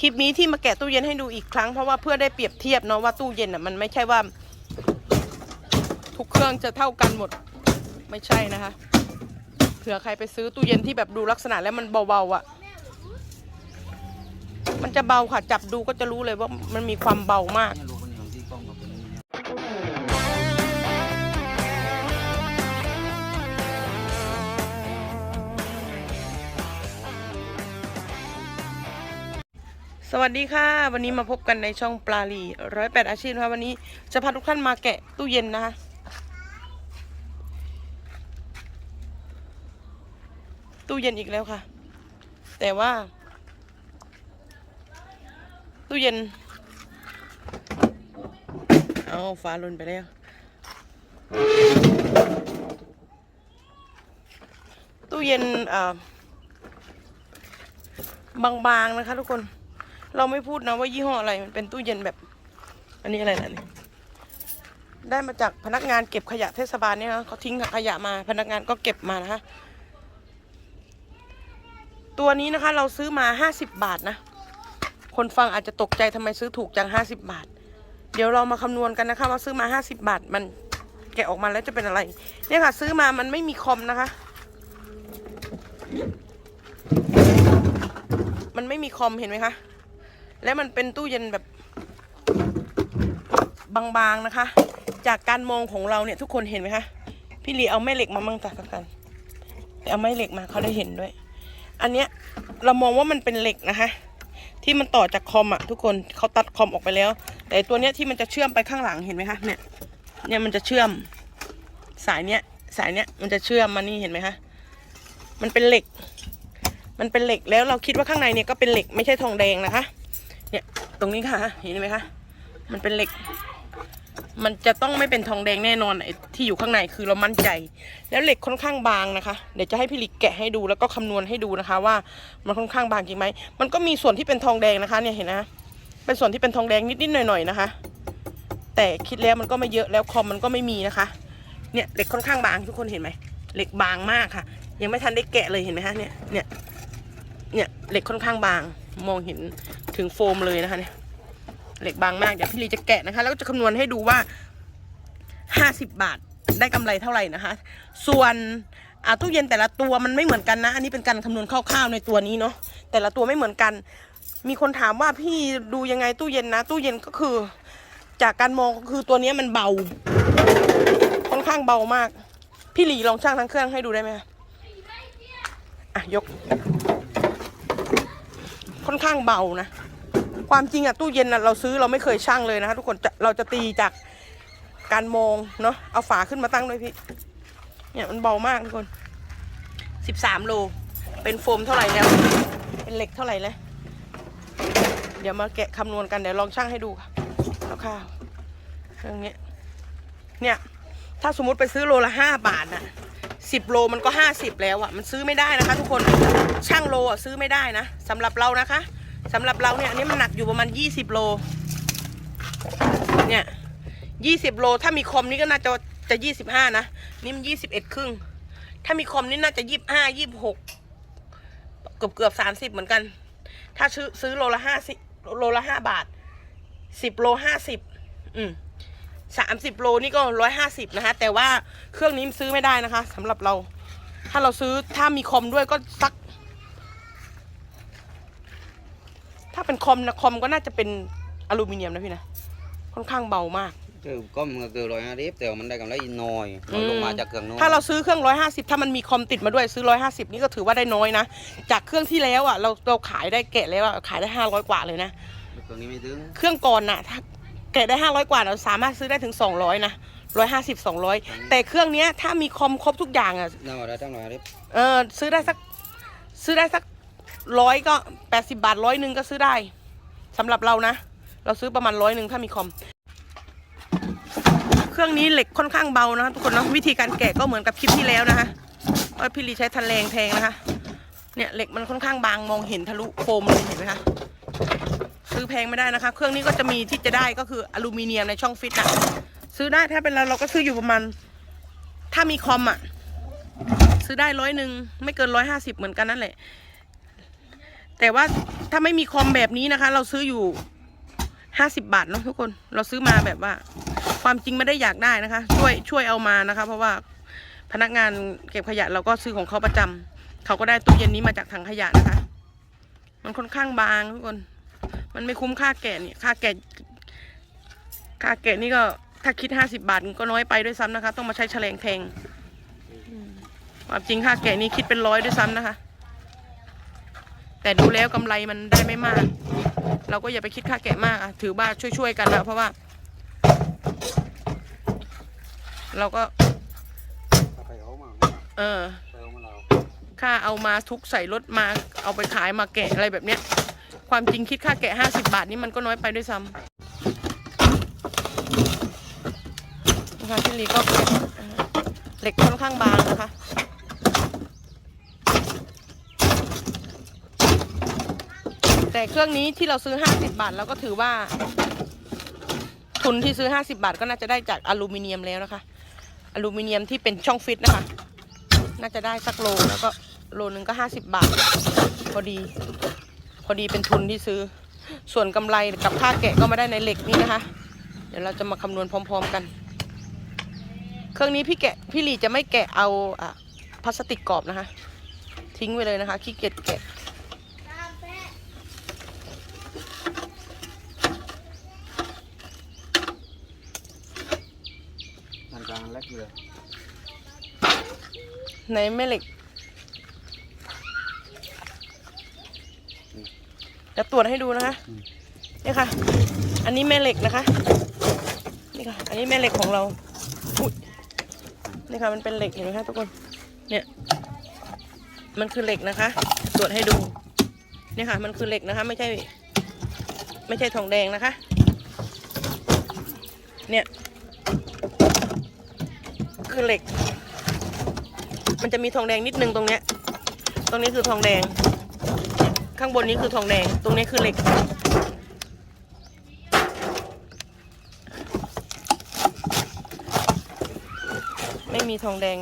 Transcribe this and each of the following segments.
คลิปนี้ที่มาแกะตู้เย็นให้ดูอีกครั้งเพราะว่าเพื่อได้เปรียบเทียบเนาะว่าตู้เย็นอะมันไม่ใช่ว่า ทุกเครื่องจะเท่ากันหมด ไม่ใช่นะคะเผื่อใครไปซื้อตู้เย็นที่แบบดูลักษณะแล้วมันเบาๆอะ มันจะเบาค่ะจับดูก็จะรู้เลยว่ามันมีความเบามาก สวัสดีค่ะ วันนี้มาพบกันในช่องปลาลีร้อยแปดอาชีพนะคะวันนี้จะพาทุกท่านมาแกะตู้เย็นนะคะตู้เย็นอีกแล้วค่ะ แต่ว่า ตู้เย็น เอาฟ้าล่นไปแล้ว ตู้เย็นบางๆนะคะทุกคน เราไม่พูดนะว่ายี่ห้ออะไรมันเป็นตู้เย็นแบบ อันนี้อะไรนะนี่ได้มาจากพนักงานเก็บขยะเทศบาลเนี่ยนะเขาทิ้งขยะมา พนักงานก็เก็บมานะคะตัวนี้นะคะ เราซื้อมาห้าสิบบาทนะ คนฟังอาจจะตกใจทำไมซื้อถูกจังห้าสิบบาท เดี๋ยวเรามาคำนวณกันนะคะ ว่าซื้อมาห้าสิบบาท มันแกะออกมาแล้วจะเป็นอะไร เนี่ยค่ะ ซื้อมามันไม่มีคอมนะคะ มันไม่มีคอมเห็นไหมคะ และมันเป็นตู้เย็นแบบบางๆนะคะ จากการมองของเราเนี่ยทุกคนเห็นไหมคะ พี่ลีเอาแม่เหล็กมามั่งตักกันเอาแม่เหล็กมาเขาได้เห็นด้วย อันเนี้ยเรามองว่ามันเป็นเหล็กนะคะ ที่มันต่อจากคอมอะทุกคนเขาตัดคอมออกไปแล้ว แต่ตัวเนี้ยที่มันจะเชื่อมไปข้างหลังเห็นไหมคะเนี่ยเนี่ยมันจะเชื่อมสายเนี้ยสายเนี้ยมันจะเชื่อมมานี่เห็นไหมคะมันเป็นเหล็ก มันเป็นเหล็กแล้วเราคิดว่าข้างในเนี่ยก็เป็นเหล็กไม่ใช่ทองแดงนะคะ ตรงนี้ค่ะ เห็นไหมคะ มันเป็นเหล็ก มันจะต้องไม่เป็นทองแดงแน่นอนไอ้ที่อยู่ข้างในคือเรามั่นใจ แล้วเหล็กค่อนข้างบางนะคะ เดี๋ยวจะให้พี่ลิกแกะให้ดูแล้วก็คำนวณให้ดูนะคะ ว่ามันค่อนข้างบางจริงไหม มันก็มีส่วนที่เป็นทองแดงนะคะเนี่ยเห็นนะ เป็นส่วนที่เป็นทองแดงนิดๆหน่อยๆนะคะ แต่คิดแล้วมันก็ไม่เยอะแล้วคอมมันก็ไม่มีนะคะ เนี่ยเหล็กค่อนข้างบางทุกคนเห็นไหมเหล็กบางมากค่ะ ยังไม่ทันได้แกะเลยเห็นไหมคะเนี่ยเนี่ยเนี่ยเหล็กค่อนข้างบางมองเห็น ถึงโฟมเลยนะคะเนี่ยเหล็กบางมากเดี๋ยวพี่ลีจะแกะนะคะ แล้วก็จะคำนวณให้ดูว่าห้าสิบบาทได้กำไรเท่าไหร่นะคะ ส่วนอ่าตู้เย็นแต่ละตัวมันไม่เหมือนกันนะ อันนี้เป็นการคำนวณคร่าวๆในตัวนี้เนาะแต่ละตัวไม่เหมือนกัน มีคนถามว่าพี่ดูยังไงตู้เย็นนะ ตู้เย็นก็คือ จากการมองก็คือตัวนี้มันเบา ค่อนข้างเบามาก พี่หลีลองช่างทั้งเครื่องให้ดูได้ไหมอะยก ค่อนข้างเบานะ ความจริงอะตู้เย็นอะเราซื้อเราไม่เคยช่างเลยนะคะทุกคนจะเราจะตีจากการมองเนาะเอาฝาขึ้นมาตั้งด้วยพี่ เนี่ยมันเบามากทุกคนสิบสามโล เป็นโฟมเท่าไหร่แล้ว เป็นเหล็กเท่าไหร่แล้ว เดี๋ยวมาแกะคำนวณกันเดี๋ยวลองช่างให้ดูค่ะคร่าวๆเครื่องนี้เนี่ย ถ้าสมมติไปซื้อโลละห้าบาทน่ะสิบโลมันก็ห้าสิบแล้วอะมันซื้อไม่ได้นะคะ ทุกคนช่างโลอะซื้อไม่ได้นะสำหรับเรานะคะ สำหรับเราเนี่ยอันนี้มันหนักอยู่ประมาณยี่สิบโล เนี่ยยี่สิบโล ถ้ามีคอมนี่ก็น่าจะจะยี่สิบห้านะ นี่มันยี่สิบเอ็ดครึ่ง ถ้ามีคอมนี่น่าจะยี่สิบห้ายี่สิบหกเกือบเกือบสามสิบเหมือนกัน ถ้าซื้อซื้อโลละห้าสิโลละห้าบาทสิบโลห้าสิบอืมสามสิบโลนี่ก็ร้อยห้าสิบนะคะ แต่ว่าเครื่องนี้มันซื้อไม่ได้นะคะสำหรับเรา ถ้าเราซื้อถ้ามีคอมด้วยก็สัก ถ้าเป็นคอมนะคอมก็น่าจะเป็นอลูมิเนียมนะพี่นะ ค่อนข้างเบามาก คือก็มันก็คือร้อยห้าสิบแต่ว่ามันได้กำไรน้อยน้อยลงมาจากเครื่องโน้นถ้าเราซื้อเครื่องร้อยห้าสิบถ้ามันมีคอมติดมาด้วยซื้อร้อยห้าสิบนี่ก็ถือว่าได้น้อยนะ จากเครื่องที่แล้วอะเราเราขายได้แกะแล้วอะขายได้ห้าร้อยกว่าเลยนะ เครื่องนี้ไม่ถึง เครื่องก่อนน่ะถ้าแกะได้ห้าร้อยกว่าเราสามารถซื้อได้ถึงสองร้อยนะร้อยห้าสิบสองร้อยแต่เครื่องเนี้ยถ้ามีคอมครบทุกอย่างอะน่าได้ตั้งร้อยห้าสิบเออซื้อได้สักซื้อได้สัก ร้อยก็แปดสิบาทร้อยหนึ่งก็ซื้อได้สำหรับเรานะ เราซื้อประมาณร้อยหนึ่งถ้ามีคอม เครื่องนี้เหล็กค่อนข้างเบานะคะทุกคนนะวิธีการแกะก็เหมือนกับคลิปที่แล้วนะคะว่าพี่ลีใช้ทันแรงแทงนะคะ เนี่ยเหล็กมันค่อนข้างบางมองเห็นทะลุโฟมเลยเห็นไหมคะซื้อแพงไม่ได้นะคะ เครื่องนี้ก็จะมีที่จะได้ก็คืออลูมิเนียมในช่องฟิตนะซื้อได้ถ้าเป็นเราเราก็ซื้ออยู่ประมาณ ถ้ามีคอมอะ ซื้อได้ร้อยหนึ่งไม่เกินร้อยห้าสิบเหมือนกันนั่นแหละ แต่ว่าถ้าไม่มีคอมแบบนี้นะคะ เราซื้ออยู่ห้าสิบาทเนาะทุกคนเราซื้อมาแบบว่า ความจริงไม่ได้อยากได้นะคะ ช่วยช่วยเอามานะคะ เพราะว่าพนักงานเก็บขยะเราก็ซื้อของเขาประจำเขาก็ได้ตู้เย็นนี้มาจากถังขยะนะคะ มันค่อนข้างบางทุกคน มันไม่คุ้มค่าแกะเนี่ยค่าแกะค่าแกะนี่ก็ถ้าคิดห้าสิบาทก็น้อยไปด้วยซ้ำนะคะ ต้องมาใช้แฉลงแทงความจริงค่าแกะนี่คิดเป็นร้อยด้วยซ้ำนะคะ แต่ดูแล้วกำไรมันได้ไม่มาก เราก็อย่าไปคิดค่าแกะมากอะถือว่าช่วยๆกันนะเพราะว่า เราก็เออค่าเอามาทุกใส่รถมาเอาไปขายมาแกะอะไรแบบเนี้ย ความจริงคิดค่าแกะห้าสิบาทนี่มันก็น้อยไปด้วยซ้ำนะคะพี่ลีก็เหล็กค่อนข้างบางนะคะ แต่เครื่องนี้ที่เราซื้อห้าสิบาทเราก็ถือว่า ทุนที่ซื้อห้าสิบาทก็น่าจะได้จากอลูมิเนียมแล้วนะคะ อลูมิเนียมที่เป็นช่องฟิตนะคะ น่าจะได้สักโลแล้วก็โลนึงก็ห้าสิบบาท พอดี พอดีเป็นทุนที่ซื้อ ส่วนกำไรกับค่าแกะก็มาได้ในเหล็กนี่นะคะ เดี๋ยวเราจะมาคำนวณพร้อม ๆกัน เครื่องนี้พี่แกะพี่หลีจะไม่แกะเอาอะพลาสติกกรอบนะคะ ทิ้งไว้เลยนะคะขี้เกียจแกะ มัน กลางเล็กเลยในแม่เหล็ก จะตรวจให้ดูนะคะนี่ค่ะ อันนี้แม่เหล็กนะคะ นี่ค่ะ อันนี้แม่เหล็กของเราอุ๊ยนี่ค่ะมันเป็นเหล็กเห็นไหมคะทุกคน เนี่ย มันคือเหล็กนะคะ ตรวจให้ดู เนี่ยค่ะ มันคือเหล็กนะคะ ไม่ใช่ ไม่ใช่ทองแดงนะคะ เนี่ย คือเหล็ก มันจะมีทองแดงนิดนึงตรงเนี้ย ตรงนี้คือทองแดง ข้างบนนี้คือทองแดง ตรงนี้คือเหล็ก ไม่มีทองแดง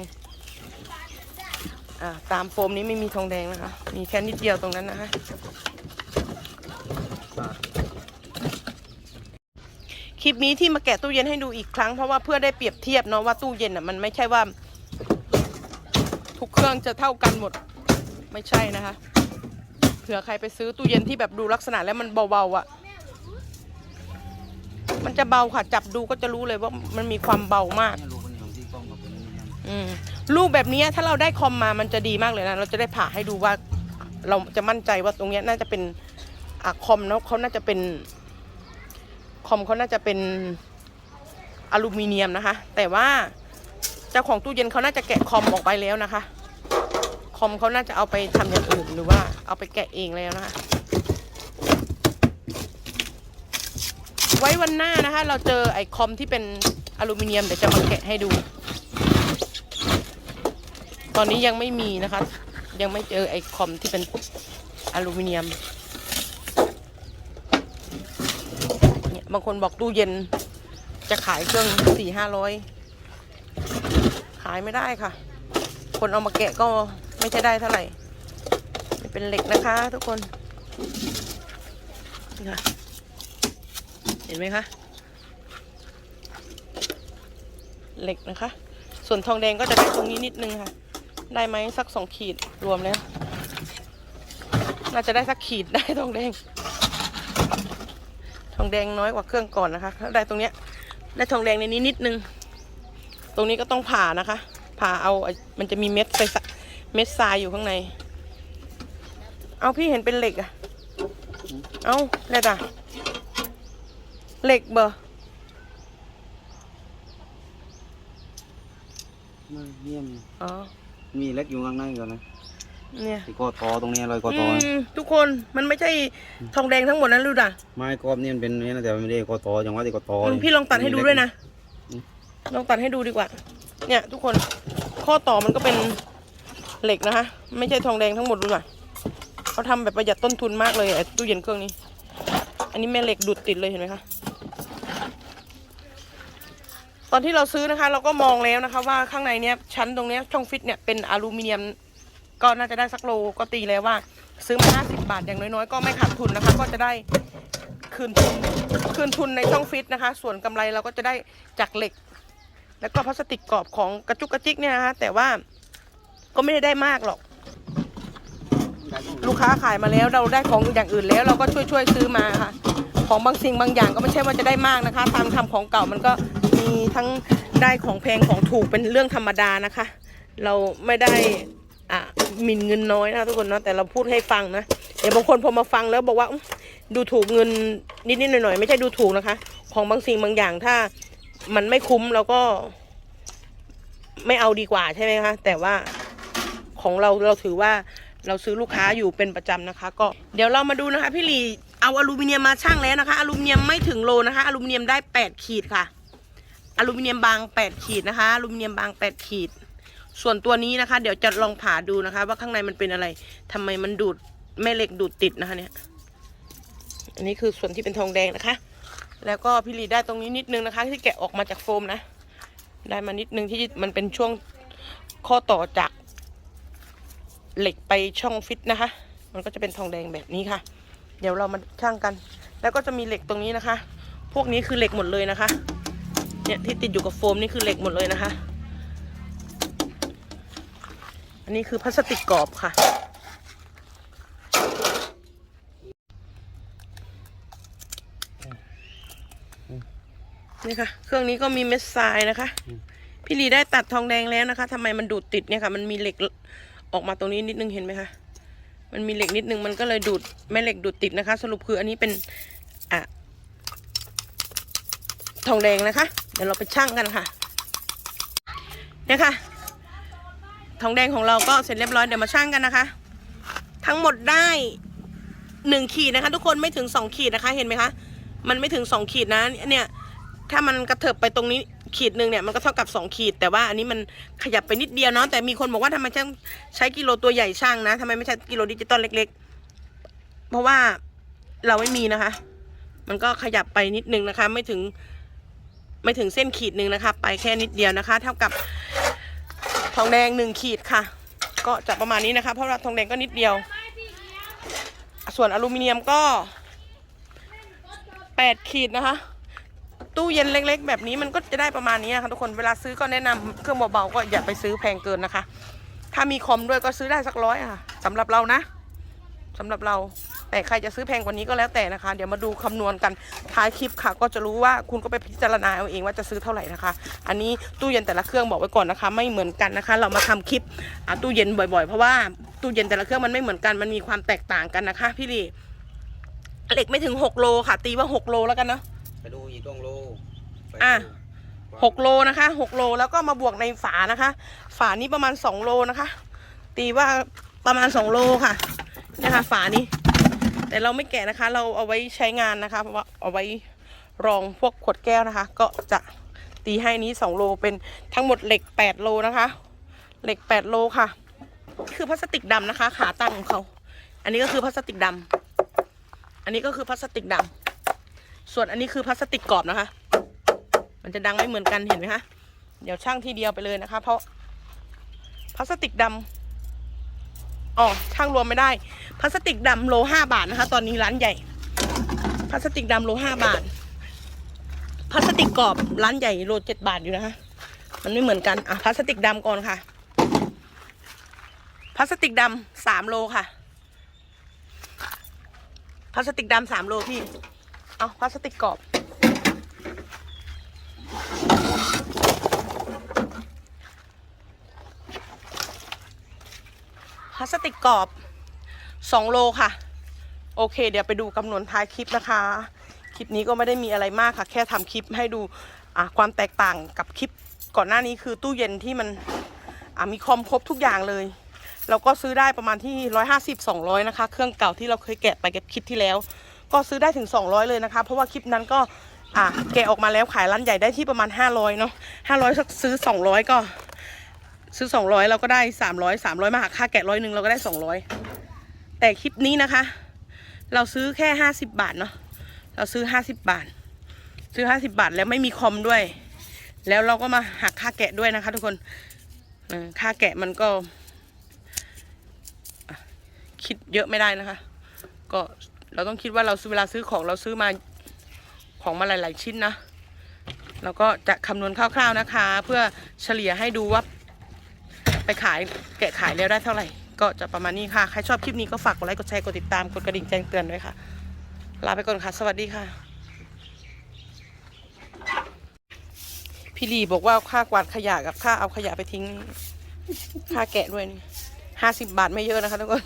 อ่าตามโฟมนี้ไม่มีทองแดงนะคะ มีแค่นิดเดียวตรงนั้นนะคะ ลิปนี้ที่มาแกะตู้เย็นให้ดูอีกครั้งเพราะว่าเพื่อได้เปรียบเทียบเนาะว่าตู้เย็นอะมันไม่ใช่ว่า ทุกเครื่องจะเท่ากันหมด ไม่ใช่นะคะเผื่อใครไปซื้อตู้เย็นที่แบบดูลักษณะแล้วมันเบาๆอะ่ะ มันจะเบาค่ะจับดูก็จะรู้เลยว่ามันมีความเบามากลูกคนนี้ของที่กล้องกับเป็นนี่อืมรูปแบบนี้ถ้าเราได้คอมมามันจะดีมากเลยนะเราจะได้ผ่าให้ดูว่า เราจะมั่นใจว่าตรงเนี้ยน่าจะเป็นอะคอมเนาะเขาน่าจะเป็น คอมเขาน่าจะเป็นอลูมิเนียมนะคะ แต่ว่าเจ้าของตู้เย็นเขาน่าจะแกะคอมออกไปแล้วนะคะ คอมเขาน่าจะเอาไปทำอย่างอื่นหรือว่าเอาไปแกะเองแล้วนะคะ ไว้วันหน้านะคะ เราเจอไอ้คอมที่เป็นอลูมิเนียมเดี๋ยวจะมาแกะให้ดู ตอนนี้ยังไม่มีนะคะ ยังไม่เจอไอ้คอมที่เป็นอลูมิเนียมเนี่ย บางคนบอกตู้เย็น จะขายเครื่องสี่ห้าร้อยขายไม่ได้ค่ะ คนเอามาแกะก็ไม่ใช่ได้เท่าไหร่เป็นเหล็กนะคะ ทุกคนนี่ค่ะเห็นไหมคะเหล็กนะคะ ส่วนทองแดงก็จะได้ตรงนี้นิดนึงค่ะ ได้ไหมสักสองขีดรวมแล้ว น่าจะได้สักขีดได้ทองแดง องแดงน้อยกว่าเครื่องก่อนนะคะถ้าได้ตรงเนี้ยได้ทองแดงในนี้นิดนึง ตรงนี้ก็ต้องผ่านะคะ ผ่าเอาไอ้มันจะมีเม็ดใสเม็ดทรายอยู่ข้างใน เอาพี่เห็นเป็นเหล็กอะเอาเหล็กอะเหล็กเบอร์ไม่เยี่ยมอ๋อมีเล็กอยู่ข้างในก่อนนะ เนี่ยที่กอตอตรงนี้รอยกอตอือมทุกคนมันไม่ใช่ทองแดงทั้งหมดนั้นรู้ด่ะไม้กรอบนี่มันเป็นนี่นะแต่ไม่ได้กอตอจังหวะที่กอตออืมพี่ลองตัดให้ดูด้วยนะอืมลองตัดให้ดูดีกว่า เนี่ย ทุกคนข้อต่อมันก็เป็นเหล็กนะคะไม่ใช่ทองแดงทั้งหมดรู้ด่ะเขาทำแบบประหยัดต้นทุนมากเลยไอ้ตู้เย็นเครื่องนี้ อันนี้แม่เหล็กดูดติดเลยเห็นไหมคะตอนที่เราซื้อนะคะ เราก็มองแล้วนะคะ ว่าข้างในเนี้ยชั้นตรงเนี้ยช่องฟิตเนี่ยเป็นอลูมิเนียม ก็น่าจะได้สักโลก็ตีแล้วว่า ซื้อมา 50 บาทอย่างน้อยๆ ก็ไม่ขาดทุนนะคะ ก็จะได้คืนทุนคืนทุนในช่องฟิตนะคะ ส่วนกำไรเราก็จะได้จากเหล็ก แล้วก็พลาสติกกรอบของกระจุกกระจิกเนี่ยนะคะแต่ว่าก็ไม่ได้ได้มากหรอก ลูกค้าขายมาแล้วเราได้ของอย่างอื่นแล้ว เราก็ช่วยช่วยซื้อมาค่ะ ของบางสิ่งบางอย่างก็ไม่ใช่ว่าจะได้มากนะคะ ตามทำของเก่ามันก็มีทั้งได้ของแพงของถูกเป็นเรื่องธรรมดานะคะ เราไม่ได้ อะหมิ่นเงินน้อยนะทุกคนเนาะแต่เราพูดให้ฟังนะเดี๋ยวบางคนพอมาฟังแล้วบอกว่าดูถูกเงินนิดๆหน่อยๆไม่ใช่ดูถูกนะคะ ของบางสิ่งบางอย่างถ้ามันไม่คุ้มเราก็ ไม่เอาดีกว่าใช่ไหมคะแต่ว่าของเราเราถือว่าเราซื้อลูกค้าอยู่เป็นประจำนะคะ ก็เดี๋ยวเรามาดูนะคะพี่หลีเอาอลูมิเนียมมาช่างแล้วนะคะ อลูมิเนียมไม่ถึงโลนะคะ อลูมิเนียมได้แปดขีดค่ะ อลูมิเนียมบางแปดขีดนะคะ อลูมิเนียมบางแปดขีด ส่วนตัวนี้นะคะ เดี๋ยวจะลองผ่าดูนะคะ ว่าข้างในมันเป็นอะไรทำไมมันดูดแม่เหล็กดูดติดนะคะ เนี่ย อันนี้คือส่วนที่เป็นทองแดงนะคะ แล้วก็พี่ลีได้ตรงนี้นิดนึงนะคะ ที่แกะออกมาจากโฟมนะ ได้มานิดนึงที่มันเป็นช่วงข้อต่อจากเหล็กไปช่องฟิตนะคะ มันก็จะเป็นทองแดงแบบนี้ค่ะ เดี๋ยวเรามาช่างกัน แล้วก็จะมีเหล็กตรงนี้นะคะ พวกนี้คือเหล็กหมดเลยนะคะ เนี่ยที่ติดอยู่กับโฟมนี่คือเหล็กหมดเลยนะคะ อันนี้คือพลาสติกกรอบค่ะ นี่ค่ะ เครื่องนี้ก็มีเม็ดทรายนะคะ พี่ลีได้ตัดทองแดงแล้วนะคะทำไมมันดูดติดเนี่ยค่ะ มันมีเหล็กออกมาตรงนี้นิดนึงเห็นไหมคะ มันมีเหล็กนิดนึงมันก็เลยดูดแม่เหล็กดูดติดนะคะ สรุปคืออันนี้เป็นอะทองแดงนะคะ เดี๋ยวเราไปชั่งกันค่ะเนี่ยค่ะ ทองแดงของเราก็เสร็จเรียบร้อยเดี๋ยวมาชั่งกันนะคะ ทั้งหมดได้หนึ่งขีดนะคะ ทุกคนไม่ถึงสองขีดนะคะ เห็นไหมคะ มันไม่ถึงสองขีดนะเนี่ย ถ้ามันกระเถิบไปตรงนี้ขีดหนึ่งเนี่ยมันก็เท่ากับสองขีด แต่ว่าอันนี้มันขยับไปนิดเดียวเนาะแต่มีคนบอกว่าทำไมต้องใช้กิโลตัวใหญ่ช่างนะทำไมไม่ใช้กิโลดิจิตอลเล็ก ๆ เพราะว่าเราไม่มีนะคะ มันก็ขยับไปนิดนึงนะคะ ไม่ถึงไม่ถึงเส้นขีดหนึ่งนะคะ ไปแค่นิดเดียวนะคะ เท่ากับ ทองแดงหนึ่งขีดค่ะ ก็จะประมาณนี้นะคะ เพราะว่าทองแดงก็นิดเดียว ส่วนอลูมิเนียมก็แปดขีดนะคะ ตู้เย็นเล็ก ๆ แบบนี้มันก็จะได้ประมาณนี้ค่ะทุกคนเวลาซื้อก็แนะนำเครื่องเบาๆก็อย่าไปซื้อแพงเกินนะคะ ถ้ามีคอมด้วยก็ซื้อได้สักร้อยค่ะสำหรับเรานะสำหรับเรา แต่ใครจะซื้อแพงกว่านี้ก็แล้วแต่นะคะ เดี๋ยวมาดูคำนวณกันท้ายคลิปค่ะ ก็จะรู้ว่าคุณก็ไปพิจารณาเอาเองว่าจะซื้อเท่าไหร่นะคะ อันนี้ตู้เย็นแต่ละเครื่องบอกไว้ก่อนนะคะ ไม่เหมือนกันนะคะ เรามาทำคลิปอะตู้เย็นบ่อยๆ เพราะว่าตู้เย็นแต่ละเครื่องมันไม่เหมือนกันมันมีความแตกต่างกันนะคะ พี่ลีเหล็กไม่ถึง6โลค่ะ ตีว่า6โลแล้วกันเนาะไปดูอีกกล้องโลไปอะดูหกโลนะคะหกโลแล้วก็มาบวกในฝานะคะ ฝานี้ประมาณสองโลนะคะ ตีว่าประมาณสองโลค่ะเนี่ยค่ะฝานี้ แต่เราไม่แกะนะคะ เราเอาไว้ใช้งานนะคะ เพราะว่าเอาไว้รองพวกขวดแก้วนะคะ ก็จะตีให้นี้สองโลเป็นทั้งหมดเหล็กแปดโลนะคะ เหล็กแปดโลค่ะ คือพลาสติกดำนะคะ ขาตั้งของเขา อันนี้ก็คือพลาสติกดำอันนี้ก็คือพลาสติกดำส่วนอันนี้คือพลาสติกกรอบนะคะ มันจะดังไม่เหมือนกันเห็นไหมคะเดี๋ยวช่างทีเดียวไปเลยนะคะ เพราะพลาสติกดำ อ๋อช่างรวมไม่ได้พลาสติกดำโลห้าบาทนะคะ ตอนนี้ร้านใหญ่พลาสติกดำโลห้าบาทพลาสติกกรอบร้านใหญ่โลเจ็ดบาทอยู่นะคะมันไม่เหมือนกันอะพลาสติกดำก่อนค่ะพลาสติกดำสามโลค่ะพลาสติกดำสามโลพี่ เอาพลาสติกกรอบ พลา สติกกรอบสองโลค่ะ โอเค เดี๋ยวไปดูกำนวนท้ายคลิปนะคะ คลิปนี้ก็ไม่ได้มีอะไรมากค่ะ แค่ทำคลิปให้ดูความแตกต่างกับคลิปก่อนหน้านี้คือตู้เย็นที่มันมีคอมครบทุกอย่างเลยเราก็ซื้อได้ประมาณที่ร้อยห้าสิบสองร้อยนะคะ เครื่องเก่าที่เราเคยแกะไปกับคลิปที่แล้ว ก็ซื้อได้ถึง 200 เลยนะคะ เพราะว่าคลิปนั้นก็อะแกะออกมาแล้วขายร้านใหญ่ได้ที่ประมาณ 500 เนาะ500 ซื้อ 200 ก็ ซื้อ200เราก็ได้300 300มาหักค่าแกะร้อยหนึ่งเราก็ได้200แต่คลิปนี้นะคะ เราซื้อแค่50บาทเนาะเราซื้อ50บาท ซื้อ50บาทแล้วไม่มีคอมด้วย แล้วเราก็มาหักค่าแกะด้วยนะคะ ทุกคนค่าแกะมันก็ คิดเยอะไม่ได้นะคะ ก็เราต้องคิดว่าเราเวลาซื้อของเราซื้อมาของมาหลาย ๆ ชิ้นนะเราก็จะคำนวณคร่าว ๆนะคะ เพื่อเฉลี่ยให้ดูว่า ไปขายแกะขายแล้วได้เท่าไหร่ ก็จะประมาณนี้ค่ะ ใครชอบคลิปนี้ก็ฝากกดไลค์กดแชร์กดติดตามกดกระดิ่งแจ้งเตือนด้วยค่ะ ลาไปก่อนค่ะ สวัสดีค่ะ พี่ลีบอกว่าค่ากวาดขยะกับค่าเอาขยะไปทิ้ง ค่าแกะด้วยนี่ห้าสิบบาทไม่เยอะนะคะทุกคน